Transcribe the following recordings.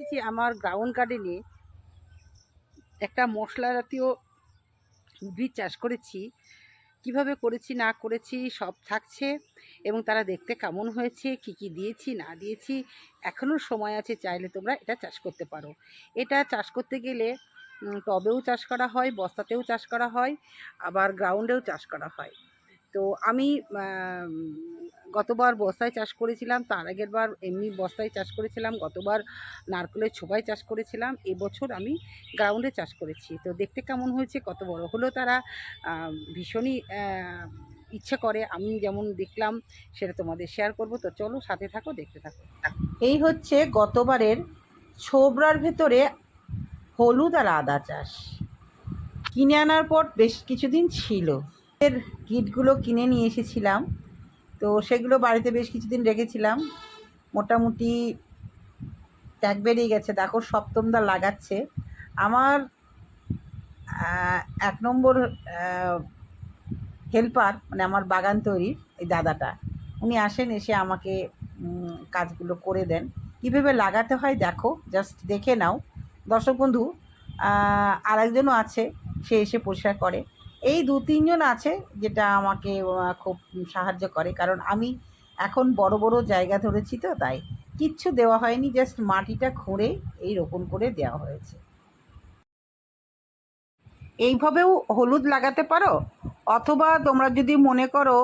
আমার গ্রাউন্ড গার্ডেনে একটা মশলা জাতীয় উদ্ভিদ চাষ করেছি। কীভাবে করেছি, না করেছি, সব থাকছে এবং তারা দেখতে কেমন হয়েছে, কি কি দিয়েছি, না দিয়েছি এখনও সময় আছে, চাইলে তোমরা এটা চাষ করতে পারো। এটা চাষ করতে গেলে টবেও চাষ করা হয়, বস্তাতেও চাষ করা হয়, আবার গ্রাউন্ডেও চাষ করা হয়। তো আমি গতবার বস্তায় চাষ করেছিলাম, তার আগের বার এমনি বস্তায় চাষ করেছিলাম, গতবার নারকেলের ছোবায় চাষ করেছিলাম, এবছর আমি গ্রাউন্ডে চাষ করেছি। তো দেখতে কেমন হয়েছে, কত বড় হলো তারা ভীষণই ইচ্ছে করে। আমি যেমন দেখলাম, সেটা তোমাদের শেয়ার করব। তো চলো সাথে থাকো, দেখতে থাকো। এই হচ্ছে গতবারের ছোবড়ার ভেতরে হলুদ আর আদা চাষ। কিনে আনার পর বেশ কিছুদিন ছিল। এর কিটগুলো কিনে নিয়ে এসেছিলাম। তো সেগুলো বাড়িতে বেশ কিছুদিন রেখেছিলাম। মোটামুটি ট্যাগ বেরিয়ে গেছে। দেখো, সপ্তমদা লাগাচ্ছে। আমার এক নম্বর হেল্পার মানে আমার বাগান তৈরির এই দাদাটা, উনি আসেন, এসে আমাকে কাজগুলো করে দেন। কীভাবে লাগাতে হয় দেখো জাস্ট দেখে নাও। দর্শক বন্ধু আরেকজনও আছে, সে এসে পরিষ্কার করে। এই দু তিনজন আছে যেটা আমাকে খুব সাহায্য করে। কারণ আমি এখন বড় বড় জায়গা ধরেছি তো, তাই কিচ্ছু দেওয়া হয়নি জাস্ট মাটিটা খুঁড়ে এই রোপণ করে দেওয়া হয়েছে। এইভাবেও হলুদ লাগাতে পারো? অথবা তোমরা যদি মনে করো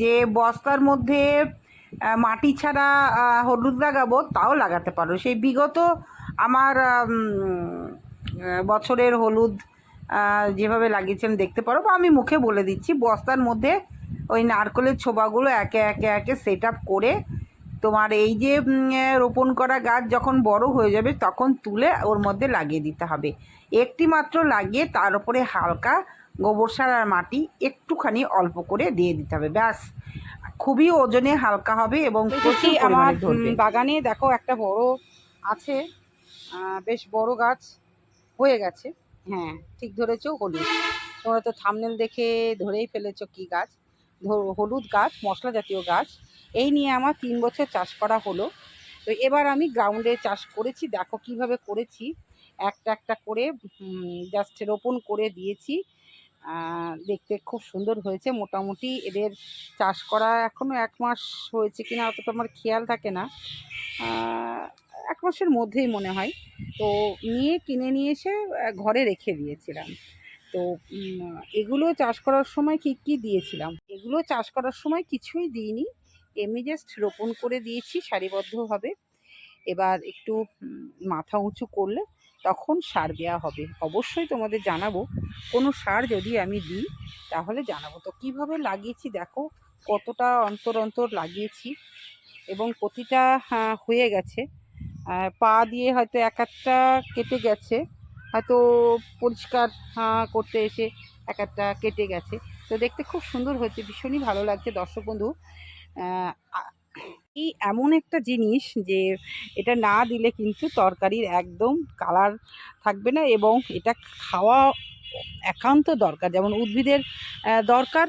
যে বস্তার মধ্যে মাটি ছাড়া হলুদ লাগাবো, তাও লাগাতে পারো। সেই বিগত আমার বছরের হলুদ যেভাবে লাগিয়েছেন দেখতে পারো বা আমি মুখে বলে দিচ্ছি বস্তার মধ্যে ওই নারকেলের ছোবাগুলো একে একে একে সেট আপ করে তোমার এই যে রোপণ করা গাছ যখন বড় হয়ে যাবে তখন তুলে ওর মধ্যে লাগিয়ে দিতে হবে। একটি মাত্র লাগিয়ে তার উপরে হালকা গোবর সার আর মাটি একটুখানি অল্প করে দিয়ে দিতে হবে ব্যাস। খুবই ওজনে হালকা হবে এবং প্রচুর আমার বাগানে দেখো একটা বড় আছে বেশ বড় গাছ হয়ে গেছে। হ্যাঁ ঠিক ধরেছো হলুদ। তোমরা তো থামনেল দেখে ধরেই ফেলেছ কি গাছ। হলুদ গাছ, মশলা জাতীয় গাছ। এই নিয়ে আমার তিন বছর চাষ করা হলো। তো এবার আমি গ্রাউন্ডে চাষ করেছি। দেখো কীভাবে করেছি। একটা একটা করে জাস্ট রোপণ করে দিয়েছি। দেখতে খুব সুন্দর হয়েছে। মোটামুটি এদের চাষ করা এখনও এক মাস হয়েছে কিনা অতটা আমার খেয়াল থাকে না। এক মাসের মধ্যেই মনে হয়। তো নিয়ে কিনে নিয়ে এসে ঘরে রেখে দিয়েছিলাম। তো এগুলো চাষ করার সময় কী কী দিয়েছিলাম? এগুলো চাষ করার সময় কিছুই দিইনি। এমনি জাস্ট রোপণ করে দিয়েছি সারিবদ্ধভাবে এবার একটু মাথা উঁচু করলে তখন সার দেওয়া হবে। অবশ্যই তোমাদের জানাব। কোনো সার যদি আমি দিই তাহলে জানাব। তো কীভাবে লাগিয়েছি দেখো কতটা অন্তর অন্তর লাগিয়েছি এবং প্রতিটা আহ, হয়ে গেছে। পা দিয়ে হয়তো এক একটা কেটে গেছে। হয়তো পরিষ্কার করতে এসে এক একটা কেটে গেছে। তো দেখতে খুব সুন্দর হয়েছে, ভীষণই ভালো লাগছে দর্শক বন্ধু। এই এমন একটা জিনিস যে এটা না দিলে কিন্তু তরকারির একদম কালার থাকবে না এবং এটা খাওয়া একান্ত দরকার। যেমন উদ্ভিদের দরকার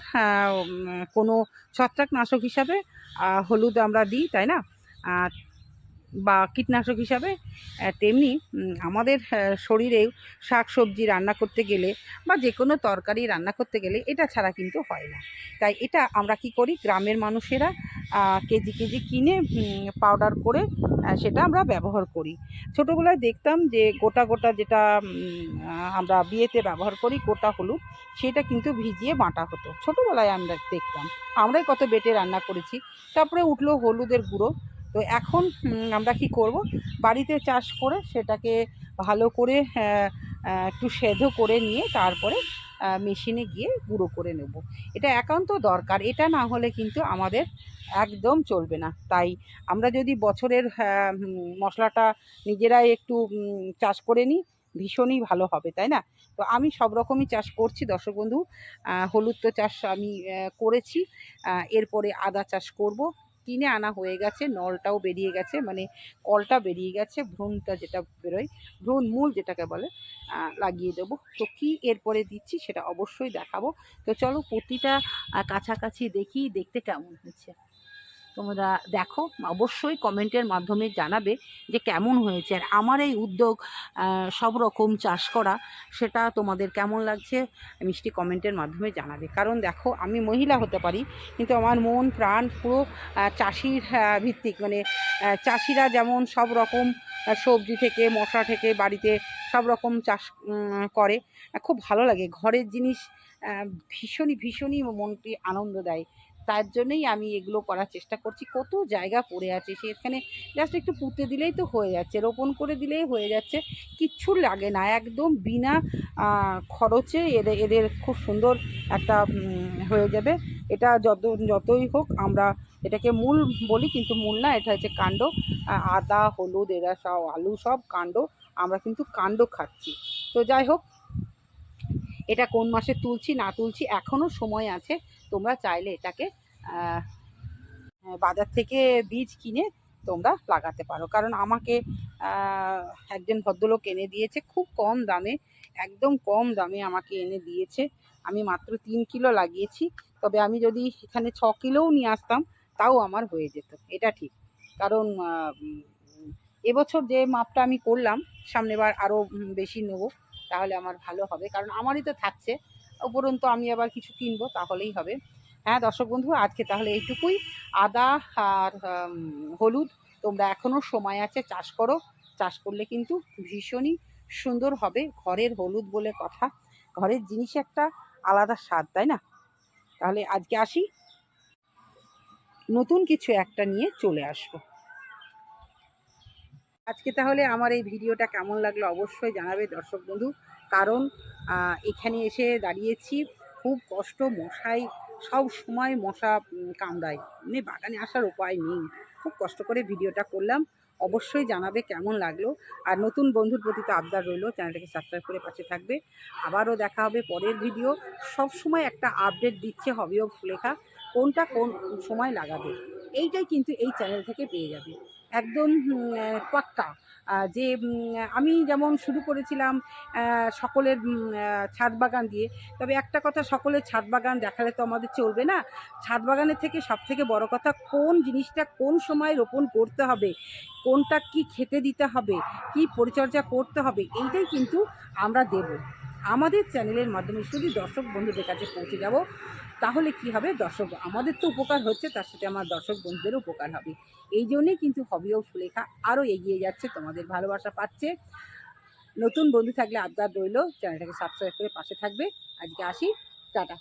কোনো ছত্রাকনাশক হিসাবে হলুদ আমরা দিই, তাই না? বা কীটনাশক হিসাবে তেমনি আমাদের শরীরেও শাক সবজি রান্না করতে গেলে বা যে কোনো তরকারি রান্না করতে গেলে এটা ছাড়া কিন্তু হয় না। তাই এটা আমরা কি করি, গ্রামের মানুষেরা কেজি কেজি কিনে পাউডার করে সেটা আমরা ব্যবহার করি। ছোটোবেলায় দেখতাম যে গোটা গোটা যেটা আমরা বিয়েতে ব্যবহার করি গোটা হলুদ, সেটা কিন্তু ভিজিয়ে বাঁটা হতো। ছোটোবেলায় আমরা দেখতাম। আমরাই কত বেটে রান্না করেছি। তারপরে উঠল হলুদের গুঁড়ো তো এখন আমরা কি করব? বাড়িতে চাষ করে সেটাকে ভালো করে একটু সেদ্ধ করে নিয়ে তারপরে মেশিনে গিয়ে গুঁড়ো করে নেব। এটা একান্ত দরকার। এটা না হলে কিন্তু আমাদের একদম চলবে না। তাই আমরা যদি বছরের মশলাটা নিজেরাই একটু চাষ করে নিই, ভীষণই ভালো হবে, তাই না? তো আমি সব রকমই চাষ করছি, দর্শক বন্ধু। হলুদ তো চাষ আমি করেছি। এরপরে আদা চাষ করব। কিনে আনা হয়ে গেছে, নলটাও বেরিয়ে গেছে মানে কলটা বেরিয়ে গেছে, ভ্রূণটা যেটা বেরোয়, ভ্রূণ মূল যেটাকে বলে লাগিয়ে দেবো। তো কী এরপরে দিচ্ছি সেটা অবশ্যই দেখাবো। তো চলো প্রতিটা কাছাকাছি দেখি, দেখতে কেমন হয়েছে। তোমরা দেখো, অবশ্যই কমেন্টের মাধ্যমে জানাবে যে কেমন হয়েছে আর আমার এই উদ্যোগ সব রকম চাষ করা, সেটা তোমাদের কেমন লাগছে মিষ্টি কমেন্টের মাধ্যমে জানাবে। কারণ দেখো, আমি মহিলা হতে পারি, কিন্তু আমার মন, প্রাণ পুরো চাষির ভিত্তিক। মানে চাষিরা যেমন সব রকম সবজি থেকে মশলা থেকে বাড়িতে সব রকম চাষ করে খুব ভালো লাগে। ঘরের জিনিস ভীষণই ভীষণই মনটি আনন্দ দেয়। তার জন্যই আমি এগুলো করার চেষ্টা করছি। কত জায়গা পড়ে আছে সেখানে জাস্ট একটু পুঁতে দিলেই তো হয়ে যাচ্ছে, রোপণ করে দিলেই হয়ে যাচ্ছে, কিচ্ছু লাগে না, একদম বিনা খরচে এদের এদের খুব সুন্দর একটা হয়ে যাবে। এটা যত যতই হোক আমরা এটাকে মূল বলি, কিন্তু মূল না, এটা হচ্ছে কাণ্ড। আদা, হলুদ, এরা সব আলু, সব কাণ্ড আমরা কিন্তু কাণ্ড খাচ্ছি। তো যাই হোক, এটা কোন মাসে তুলছি না তুলছি এখনও সময় আছে, তোমরা চাইলে এটাকে বাজার থেকে বীজ কিনে তোমরা লাগাতে পারো। কারণ আমাকে একজন ভদ্রলোক এনে দিয়েছে, খুব কম দামে, একদম কম দামে আমাকে এনে দিয়েছে। আমি মাত্র তিন কিলো লাগিয়েছি, তবে আমি যদি এখানে ছ কিলোও নিয়ে আসতাম, তাও আমার হয়ে যেত। এটা ঠিক। কারণ এবছর যে মাপটা আমি করলাম, সামনেবার আরও বেশি নেব, তাহলে আমার ভালো হবে। কারণ আমারই তো থাকছে, উপরন্তু আমি আবার কিছু কিনবো, তাহলেই হবে। হ্যাঁ দর্শক বন্ধু, আজকে তাহলে এইটুকুই। আদা আর হলুদ তোমরা এখনও সময় আছে, চাষ করো। চাষ করলে কিন্তু ভীষণই সুন্দর হবে। ঘরের হলুদ বলে কথা। ঘরের জিনিস একটা আলাদা স্বাদ, তাই না? তাহলে আজকে আসি। নতুন কিছু একটা নিয়ে চলে আসব। আজকে তাহলে আমার এই ভিডিওটা কেমন লাগল অবশ্যই জানাবে দর্শক বন্ধু। কারণ এখানে এসে দাঁড়িয়েছি। খুব কষ্ট, মশাই সব সময় মশা কামড়ায়। মানে বাগানে আসার উপায় নেই। খুব কষ্ট করে ভিডিওটা করলাম। অবশ্যই জানাবে কেমন লাগল। আর নতুন বন্ধুর প্রতি তো আবদার রইল। চ্যানেলটাকে সাবস্ক্রাইব করে পাশে থাকবে। আবারও দেখা হবে পরের ভিডিও সব সময় একটা আপডেট দিচ্ছে হবিও ফুলেখা কোনটা কোন সময় লাগাবে। এইটাই কিন্তু এই চ্যানেল থেকে পেয়ে যাবে। একদম পাক্কা। যে আমি যেমন শুরু করেছিলাম সকলের ছাদ বাগান দিয়ে, তবে একটা কথা সকলের ছাদ বাগান দেখালে তো আমাদের চলবে না। ছাদ বাগানের থেকে সব থেকে বড় কথা কোন জিনিসটা কোন সময় রোপণ করতে হবে, কোনটা কি খেতে দিতে হবে, কি পরিচর্যা করতে হবে, এইটাই কিন্তু আমরা দেব। আমাদের চ্যানেলের মাধ্যমে শুধু দর্শক বন্ধুদের কাছে পৌঁছে যাব। তাহলে কি হবে? দর্শক, আমাদের তো উপকার হচ্ছে, তার সাথে আমার দর্শক বন্ধুদেরও উপকার হবে। এই জন্যেই কিন্তু হবি ও সুলেখা আরও এগিয়ে যাচ্ছে, তোমাদের ভালোবাসা পাচ্ছে। নতুন বন্ধু থাকলে আবদার রইল, চ্যানেলটাকে সাবস্ক্রাইব করে পাশে থাকবে। আজকে আসি, টাটা।